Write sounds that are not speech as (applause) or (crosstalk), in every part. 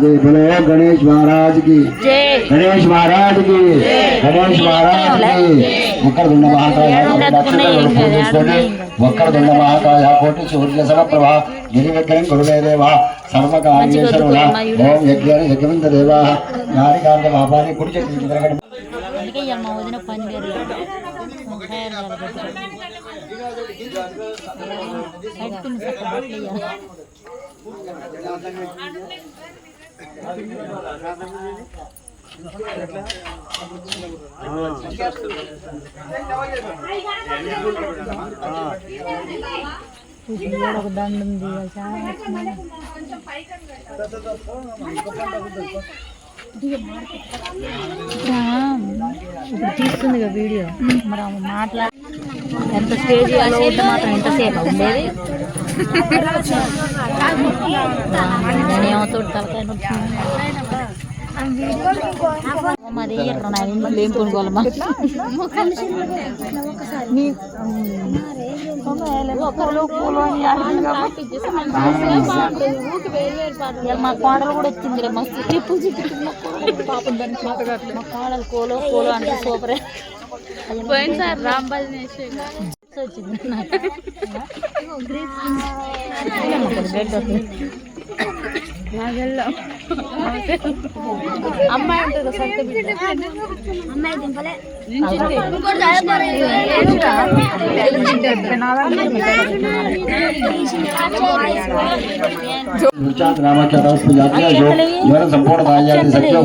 దివ్య గణేష్ మహారాజ్కి గణేష్ మహారాజ్కి గణేష్ మహారాజ్కి ఒక్కడ దుండ మహాకాయ ఒక్కడ దుండ మహాకాయ కోటి సూర్య సమప్రభ. గిరి విగ్రహం గురువేదేవ సర్వకార్యేశ్వరుడ ఓం యజ్ఞ యజ్ఞవింద దేవ నారికాంత మహాపాని కుడి చెట్టు తిరగడం. అందుకే ఒక దండ ఉంది ఇప్పుడు తీస్తుంది కదా వీడియో మరి ఆమె మాట్లా ఎంత స్టేజ్ ఉంటే మాత్రం ఎంతసేపు ఉండేది నేను ఏమవుతాడు తలకాయ నా ఇంట్లో ఏం కొనుక్కోవాలమ్మా? పూలు మా కోడలు కూడా వచ్చింది రే మస్తు. చూపించింది పాపం దానికి మా కోడలు కోలో కోలో అంటే సూపర్. పోయినసారి రాంబాజీ వచ్చింది అమ్మాయి ఉంటుంది సొంత బిడ్డ. సంపూర్ణ సత్యం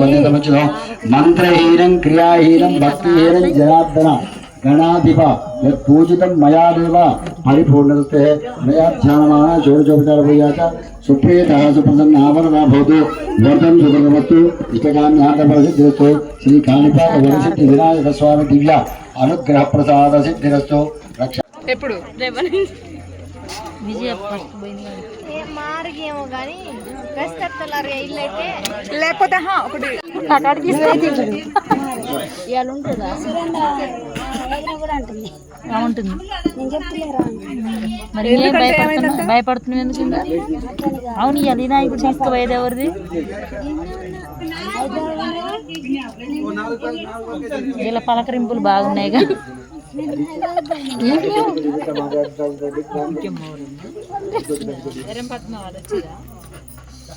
మంత్రహీనం క్రియాహీనం భక్తిహీనం జనార్దన. గణాధిప. పూజితం మయా దేవ. పరిపూర్ణతే మయా ధ్యానమాన షోడచోపచార పూజాచ సుప్రీత సుప్రసన్న ఆవరణ భవతు. వర్ధం సుభృతమస్తు ఇష్టకామ్యార్థఫలసిద్ధిరస్తు శ్రీ కాణిపాక వరసిద్ధి వినాయక స్వామి దివ్య అనుగ్రహ ప్రసాద సిద్ధిరస్తు. రక్ష ఎప్పుడు? విజయ ఫస్ట్ పోయింది మారిగేమో కానీ లేకపోతే హా, ఒకటి. అక్కడికి ఇవాళ ఉంటుందా? మరి భయపడుతున్నావు? భయపడుతున్నావు ఎందుకు ఇంకా? అవును ఇవాళ వినాయకుడు తీసుకుపోయేది ఎవరిది? వీళ్ళ పలకరింపులు బాగున్నాయిగా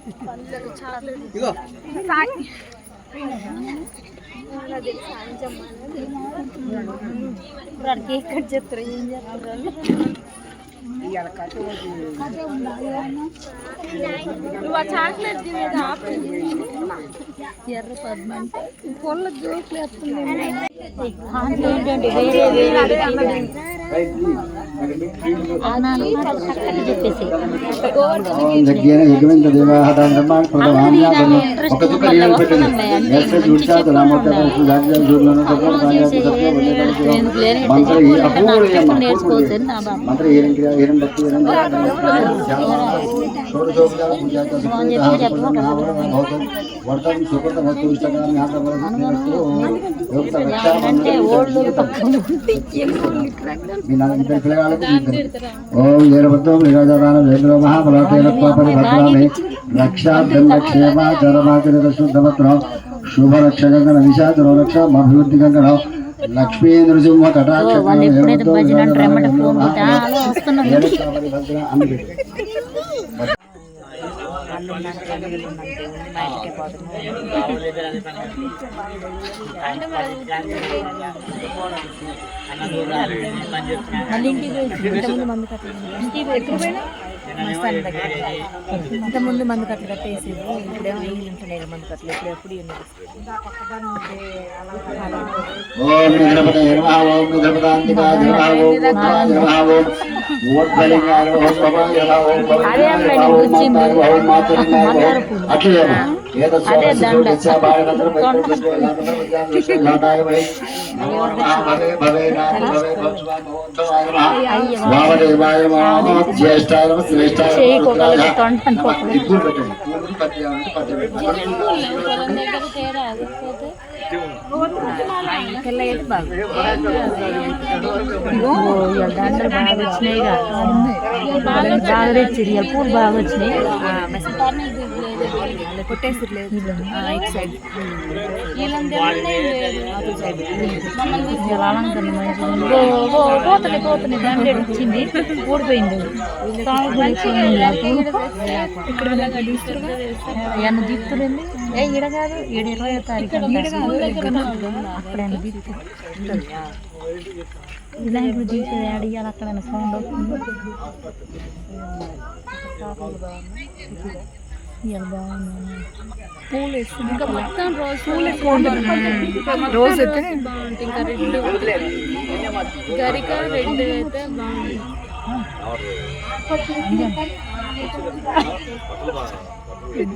ఆ ప్రసాదం అంజం ఎందుకు కేక్ కట్ చేస్తారు ఏం చేస్తారు నువ్వు ఆ చాక్లెట్ తినేది ఆపు ఎర్ర పద్మ అంటే పొల్ల జోకులు వేస్తుంది దాంట్లో ఏంటంటే వేరే వేరే అన్నాను చక్కగా చెప్పేసి ఓం యజ్ఞేన యజ్ఞవింద దేవాహ ధర్మాన్ ప్రథమాన్యాసన ఒక దుఃఖ లీలలు పెట్టండి ఎస్ఎస్ ఉత్సాహ నామోత్తర సుజాగ్యం సూర్యను సర్వం కాంయాతి సత్య వజేతన మంత్ర ఈ అపూర్వయమ్మ నేర్చుకోవచ్చు నా బాబు మంత్ర హీరం క్రియ హీరం భక్తి హీరం షోడశోపచార పూజాచ భవతం వర్తం సుకృత వస్తు ఇష్టకాన్ని ఆత్మవరస్తు యోక్త అంటే ఓళ్ళు రక్షా ఓం వీరభద్రం నిరాజరాన వేంద్ర మహాబలతేన పాపరి భద్రామి రక్షాభ్యం క్షేమ చరమాచరిత శుద్ధభద్రం శుభరక్ష గంగణ నిశాచరో రక్ష అభివృద్ధి గంగణ లక్ష్మీ నృసింహ కటాక్ష మళ్ళీ ఇంటికి ఇంతకుముందు మందు కట్టలేదు ఎక్కడ పోయినా మస్తాన్ దగ్గర ఇంతకుముందు మందు కట్టలు కట్టేసి ఇప్పుడేమో ఏం ఉంటున్నాయి మందు కట్టలు ఇప్పుడు ఎప్పుడు ఓం ఓం ఓం ఉద్ధాయ నమః ఓం ఊర్ధ్వలింగాయ నమః ఓం భవాయ నమః ఓం భవాయ నమః ఓం మాతాయ నమః ఓం మాతలింగాయ నమః అట్లే ఏతస్య సర్వస్య భారతంత్ర వైకుంఠాయ వై నమో నమః భవే భవే నాది భవే భవస్వామ ఓంధవాయ నమః వామదేవాయ నమః జ్యేష్ఠాయ నమః శ్రేష్ఠాయ చేయి నమః రుద్రాయ కొక్కలు తొంటని పోతుంది. ఇప్పుడు పెట్టండి ఇప్పుడు పత్తి అంటే పత్తి పెట్టండి దండలు బాగా వచ్చినాయి బాగా తెచ్చిరు ఇవాళ పూలు బాగా వచ్చినాయి కొట్టేసిర్లేదు ఇటు సైడ్ అలంకరణ ఓ, ఓ, పోతున్నాయి ఊడిపోయింది ఇక్కడ ఏమన్నా ఏ ఈడ కాదు ఈడ ఇరవై తారీఖు అక్కడ దిక్కు వినాయకుడు తీసేది అడిగాలి అక్కడ సౌండ్ అవుతుంది పూలు ఇంకా మొత్తం రోజు పూలు రోజు అయితే బాగుంటుంది. ఇంకా రెడ్. గరిక రెడ్ అయితే బాగుంటుంది.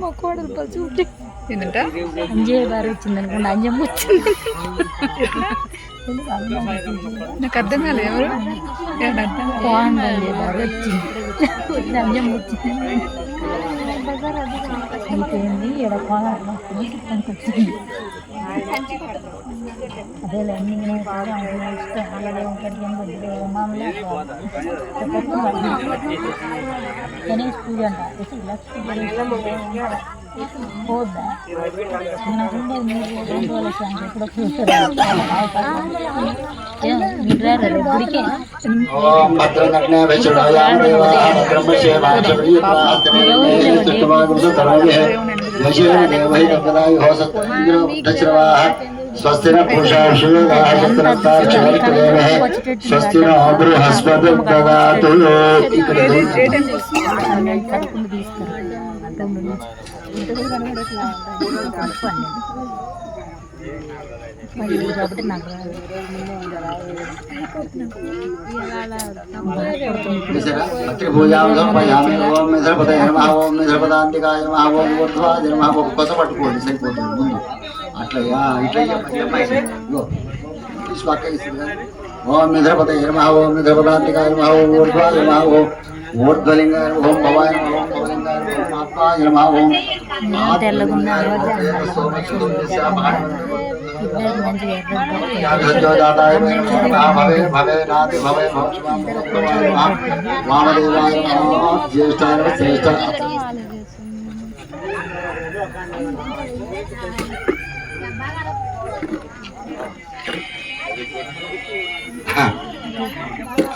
మా కోడలు పలు చూపి ఏంటంట? అంజయ్ గారు వచ్చింది అనుకోండి. అంజమ్మ వచ్చింది. నాకు అర్థం కాలేదు ఎవరు? వచ్చింది వచ్చింది. అంజమ్మ వచ్చింది. ఇంకేంది ఈడ కోలాటం వచ్చింది అదే అన్ని ఇష్టం. అలాగే ఒకటి గణేష్ పూజ అంట. లక్ష్మీ గణేష్ పోద్దా నాకుండే మీరు రెండు రోజుల శాంతి ఎప్పుడో చూస్తారు మీరు రారా రేపు గుడికే ఓం భద్రనగ్నే విష్ణుయాం దేవాః యశేన దేవై కపదాయి హోసత్రేంద్ర ఉద్ధశ్రవాః స్వస్తి న పురుషా శూరాః స్వస్తినస్తాక్షరత్రేవః స్వస్తి న బృహస్పతి దదాతు ఇక్కడ చదువుకుని తీస్తారు అర్థం నుంచి ఇంతకు కనబడట్లా మరి కాబట్టి నాకు రాదు పూజాం సమర్పయామి ఓం నిద్రపదే నమః ఓం నిద్రపదాంతికాయ నమః ఓం ఊర్ధ్వాయ నమః ఓం కొస పట్టుకోండి సరిపోతుంది ముందు అట్లా యా, ఇట్లా చెప్పండి, చెప్పండి. ఇగో, తీసి పక్కకి ఇస్తుంది కదా. ఓం నిద్రపదే నమః ఓం నిద్రపదాంతికాయ నమః ఓం ఊర్ధ్వాయ నమః ఓం ఊర్ధ్వలింగాయ నమః ఓం భవాయ నమః ఓం భవలింగాయ నమః ఓం ఆత్మాయ నమః ఓం తెల్లగున్నారు ఇద్దరు మంచిగా ఎర్రగా జాతాయ నమః భవే భవే నాది భవే భవస్వామ భవాయ నమః వామదేవాయ నమః జ్యేష్ఠాయ నమః శ్రేష్ఠాయ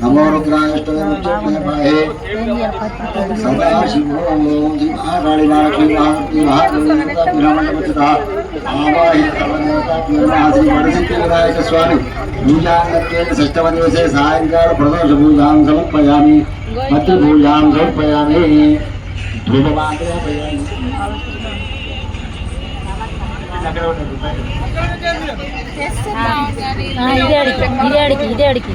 ఉంది. అమ్మ పత్రి పెట్టు, అక్కడ ఉంది కదా ఉర్వారుకముక్షే యమామతాదో త్రయంబకమజామహే సుగంధం బుద్ధివర్ధనం ఉర్వారుకముక్షే యమామతాదో నమో రుద్రాయష్టమే పాహే సదాశివో శ్రీమహాకాళి మహాలక్ష్మీ మహామూర్తి మహాదేవత ఆవాహి శ్రీ వడసిద్ధి వినాయక స్వామి పూజాంగత్వేన షష్టమ దివసే సాయంకాల ప్రదోష పూజాం సమర్పయామి మధ్య పూజాం సమర్పయామి ధూపమాగ్రహపయామి ఆ, ఇదే అడిగి ఇదే అడిగి ఇదే అడిగి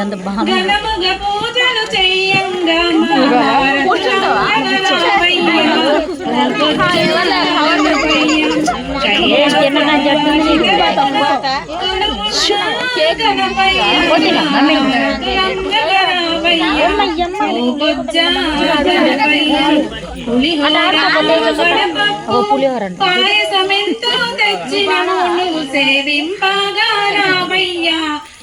మీరంతా బాగా పూజలు చెయ్యంగా పులిహోర పాయసమెంతో తెచ్చినను నువ్వు సేవింపగా రావయ్యా.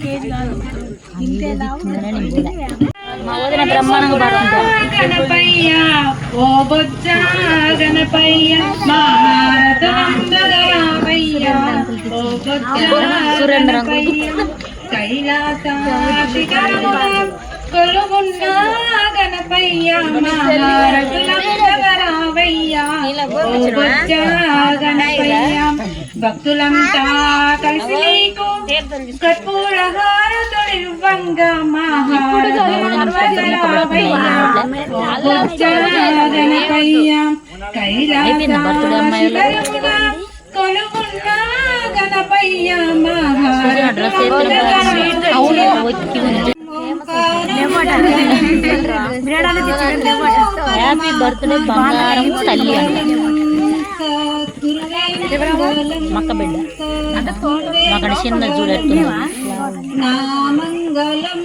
రూపాయలు యాభై గణపయ్య ఓ బొజ్జ గణపయ్య ఓ బొజ్జ గణపయ్య కైలాస గణపయ్య ఓ బొజ్జ గణపయ్య భక్తులంతా కలిసి నీకు కర్పూర హారతుడివ్వంగా మహారాజయ్య అయిపోయిందా birthday అమ్మాయిలు? కొనుకున్న గణపయ్య డ్రెస్ వేసుకుని అవును వచ్చి ఉంది హ్యాపీ బర్త్డే బంగారం తల్లి అంట మక్క బిడ్డ అక్కడ చిన్న చూడట్టుంది నామంగళం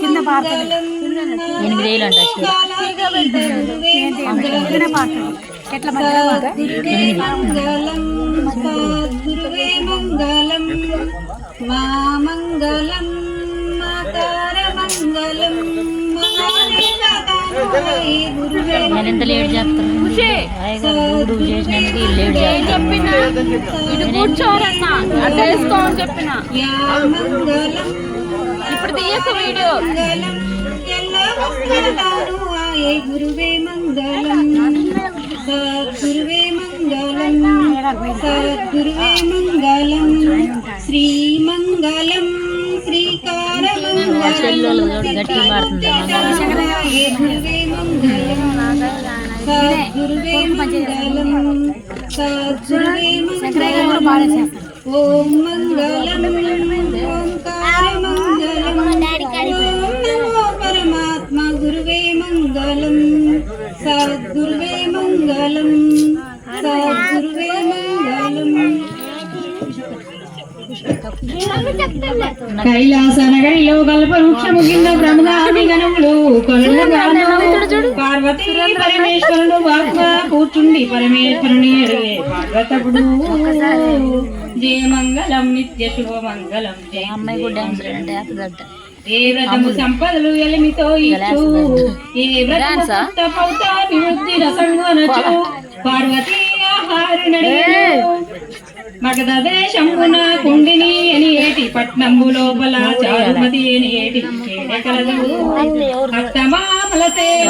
కింద ఎనిమిది వేలు అంట మంగళం మా మంగళం ఎంత లేట్ చేస్తాను గురువు చేస్తారు ఇటు కూర్చోరన్నా అటు వేసుకో అని చెప్పిన. ఇప్పుడు తీయకు వీడియో మంగళం గురువే మంగళం సద్గురువే మంగళం సద్గురువే మంగళం శ్రీమంగళం శ్రీకార చెల్లెలు చూడు గట్టిగా పాడుతుంది ఆయే గురువే మంగళం సద్గురువే మంగళం సద్గురువే మంగళం ఓం మంగళం. కూర్చుండి పరమేశ్వరుని నిత్య శుభమంగళం. జయ అమ్మాయి కూడా డాన్స్ అంటే వేస్తుందంట ఏ వ్రతము సంపదలు ఎలిమితో ఇచ్చు. ఏ వ్రతము పుట్ట పౌత విముక్తి రసంగనచు పార్వతీ ఆహారునడు మగధ దేశంబున కుండిని అని ఏటి పట్నంబు లోపల చారుమతి అని ఏటి? కలదు అత్తమామల సేవ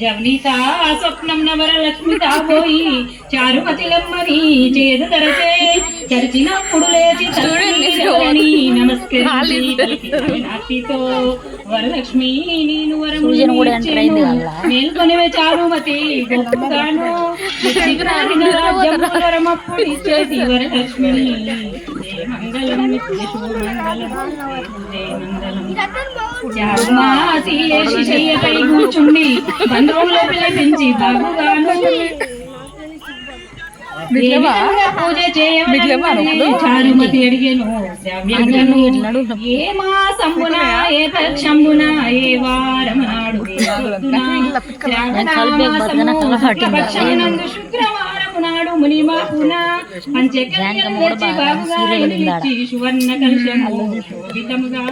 జవనీత స్వప్నం చారుమతిలమ్మని చేదు తరచే చరిచినప్పుడు లేచి నాటితో వరలక్ష్మి నేను వరము. మేల్కొనివే గొప్పగాను. (laughs) వరమప్పుడు ఇచ్చేది వరలక్ష్మి. జయ మంగళం మంగళం కూర్చుండి బంధువుల పిలిపించి బాగుగాను పూజ శ్రావ్యంగను. ఏ మాసంబున ఏ పక్షంబున ఏ వారం నాడు శుక్రవారము నాడు బాగుగా సువర్ణ కలశము శోభితముగా.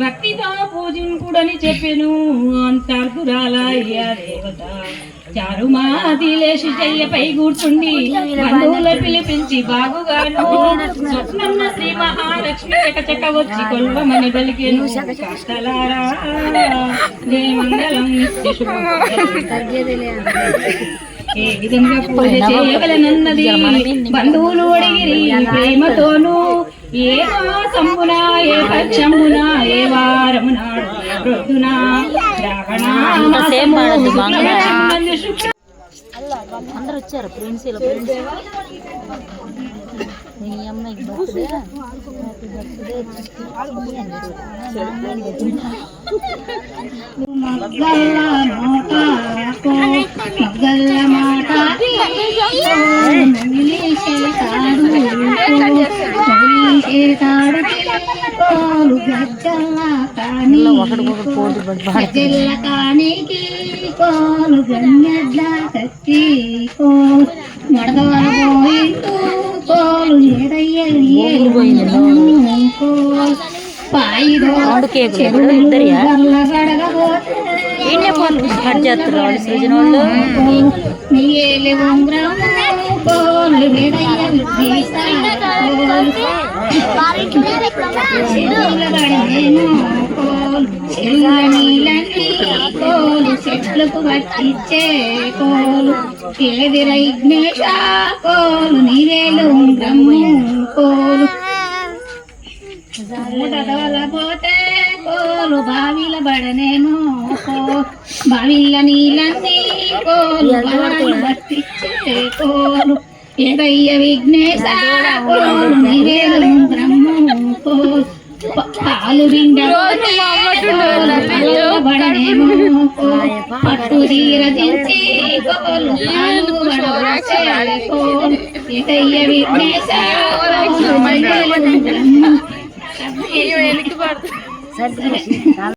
భక్తితో పూజింకుడని చెప్పెను. అంతర్ధురాల అయ్యా దేవత చారుమాది లేచి చెయ్యపై కూర్చుండి. బంధువుల పిలిపించి బాగుగాను. స్వప్నన్న శ్రీ మహాలక్ష్మి చకచక వచ్చి కొల్వమని పలికెను కష్టలారా జయమంగళం ఏ విధంగా పూజ చేయగలనన్నది బంధువులు అడిగిరి ప్రేమతోను. ఏ మాసంబున ఏ పక్షంబున ఏ శుక్లపక్షమందు శుక్ల అందరు వచ్చారు ఫ్రెండ్స్ ఇలా ఫ్రెండ్స్. మీ అమ్మాయికి బర్త్డే హ్యాపీ బర్త్డే పోటీ పడి కానికి కోలు గన్నెడ్ల కత్తి కోలు మడదవల పోయిండు. కోలు ఎడయ్య కోలు పాయిదో రెండు కేకులు ఇద్దరియా ఈయనే ఫోన్ కట్ చేస్తారు వాళ్ళు సృజన వాళ్ళు. కోలు చెట్లకు పట్టించే కోలు ఎదిర కోలు నీవేలు ఉంగరము కోలు పోతే కోలు బావిల బడనేమో కోలు బావిల నీళ్ళన్నీ కోలు బావిల పట్టించే కోలు ఎదయ్య విఘ్నేశ కోలు నీవేలు బ్రహ్మ కోలు ప- పాలు పిండ బడనేమో కోలు పట్టు తీర దించి కోలు పాలు బడవచ్చే కోలు ఎదయ్య విఘ్నేశ కోలు నీవేలు బ్రహ్మ సరే (laughs)